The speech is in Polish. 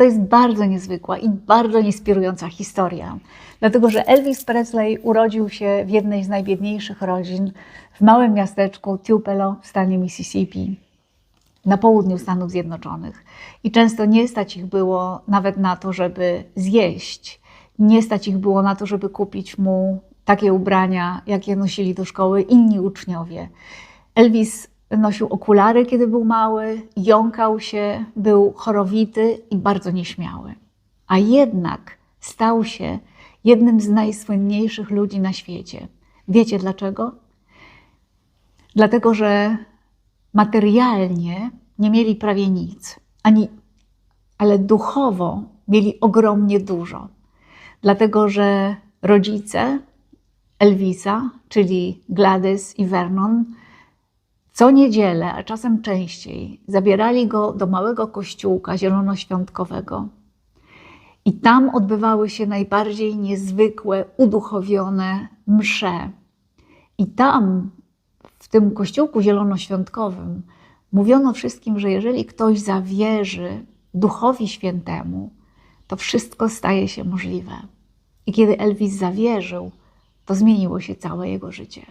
To jest bardzo niezwykła i bardzo inspirująca historia, dlatego że Elvis Presley urodził się w jednej z najbiedniejszych rodzin w małym miasteczku Tupelo w stanie Mississippi na południu Stanów Zjednoczonych. I często nie stać ich było nawet na to, żeby zjeść. Nie stać ich było na to, żeby kupić mu takie ubrania, jakie nosili do szkoły inni uczniowie. Elvis nosił okulary, kiedy był mały, jąkał się, był chorowity i bardzo nieśmiały. A jednak stał się jednym z najsłynniejszych ludzi na świecie. Wiecie dlaczego? Dlatego, że materialnie nie mieli prawie nic, ani, ale duchowo mieli ogromnie dużo. Dlatego, że rodzice Elvisa, czyli Gladys i Vernon, co niedzielę, a czasem częściej, zabierali go do małego kościółka zielonoświątkowego. I tam odbywały się najbardziej niezwykłe, uduchowione msze. I tam, w tym kościółku zielonoświątkowym, mówiono wszystkim, że jeżeli ktoś zawierzy Duchowi Świętemu, to wszystko staje się możliwe. I kiedy Elvis zawierzył, to zmieniło się całe jego życie.